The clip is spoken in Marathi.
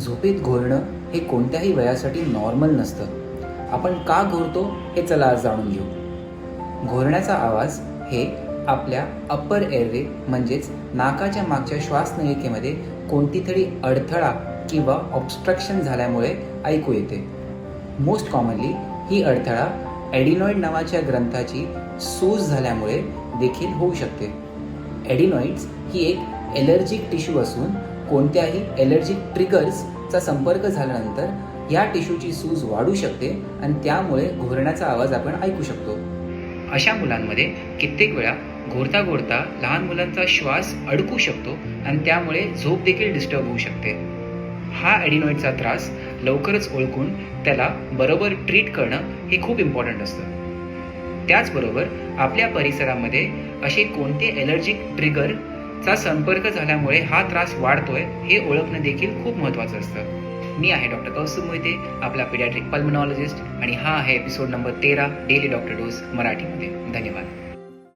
झोपेत घोरणं हे कोणत्याही वयासाठी नॉर्मल नसतं. आपण का घोरतो हे चला आज जाणून घेऊ. घोरण्याचा आवाज हे आपल्या अप्पर एअरवे म्हणजेच नाकाच्या मागच्या श्वासनलिकेमध्ये कोणती तरी अडथळा किंवा ऑब्स्ट्रक्शन झाल्यामुळे ऐकू येते. मोस्ट कॉमनली ही अडथळा ॲडिनॉइड नावाच्या ग्रंथाची सूज झाल्यामुळे देखील होऊ शकते. ॲडिनॉइड्स ही एक एलर्जिक टिश्यू असून कोणत्याही एलर्जिक ट्रिगर्सचा संपर्क झाल्यानंतर या टिश्यूची सूज वाढू शकते आणि त्यामुळे घोरण्याचा आवाज आपण ऐकू शकतो. अशा मुलांमध्ये कित्येक वेळा घोरता घोरता लहान मुलांचा श्वास अडकू शकतो आणि त्यामुळे झोप देखील डिस्टर्ब होऊ शकते. हा ॲडिनॉइडचा त्रास लवकरच ओळखून त्याला बरोबर ट्रीट करणं हे खूप इम्पॉर्टंट असतं. त्याचबरोबर आपल्या परिसरामध्ये असे कोणते एलर्जिक चा संपर्क झाल्यामुळे हा त्रास वाढतोय हे ओळखणं देखील खूप महत्त्वाचं असतं. मी आहे डॉक्टर कौस्तुभ मोहिते आपला पिडॅट्रिक पल्मनॉलॉजिस्ट आणि हा आहे एपिसोड नंबर तेरा डेली डॉक्टर डोस मराठीमध्ये. धन्यवाद.